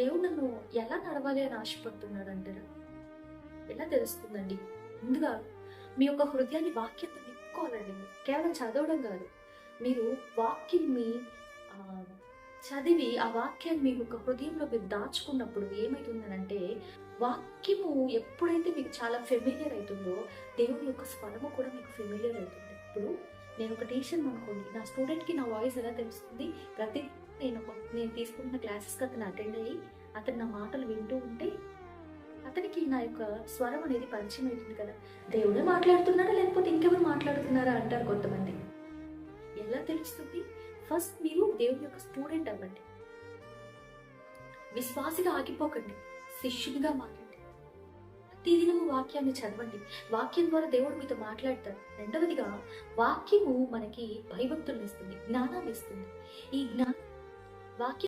దేవుడు నన్ను ఎలా నడవాలి అని ఆశపడుతున్నాడు అంటారా ఎలా తెలుస్తుందండి? ముందుగా మీ యొక్క హృదయాన్ని వాక్యంతో నింపుకోవాలండి. కేవలం చదవడం కాదు. మీరు వాక్యాన్ని చదివి ఆ వాక్యాన్ని మీ యొక్క హృదయంలో మీరు దాచుకున్నప్పుడు ఏమవుతుందనంటే వాక్యము ఎప్పుడైతే మీకు చాలా ఫెమిలియర్ అవుతుందో దేవుని యొక్క స్వరము కూడా మీకు ఫెమిలియర్ అవుతుంది. ఇప్పుడు నేను ఒక టీచర్ అనుకోండి. నా స్టూడెంట్కి నా వాయిస్ ఎలా తెలుస్తుంది? ప్రతి నేను నేను తీసుకుంటున్న క్లాసెస్కి అతను అటెండ్ అయ్యి అతను నా మాటలు వింటూ ఉంటే అతనికి నా యొక్క స్వరం అనేది పరిచయం అవుతుంది కదా. దేవుడే మాట్లాడుతున్నాడా లేకపోతే ఇంకెవరు మాట్లాడుతున్నారా అంటారు కొంతమంది. ఎలా తెలుస్తుంది? ఫస్ట్ మీరు దేవుని యొక్క స్టూడెంట్ అవ్వండి. విశ్వాసిగా ఆగిపోకండి. శిష్యునిగా మారండి. ప్రతిదినము వాక్యాన్ని చదవండి. వాక్యం ద్వారా దేవుడు మీతో మాట్లాడతాడు. రెండవదిగా వాక్యము మనకి భయభక్తులను ఇస్తుంది జ్ఞానాన్ని ఇస్తుంది. ఈ జ్ఞానం వాక్యం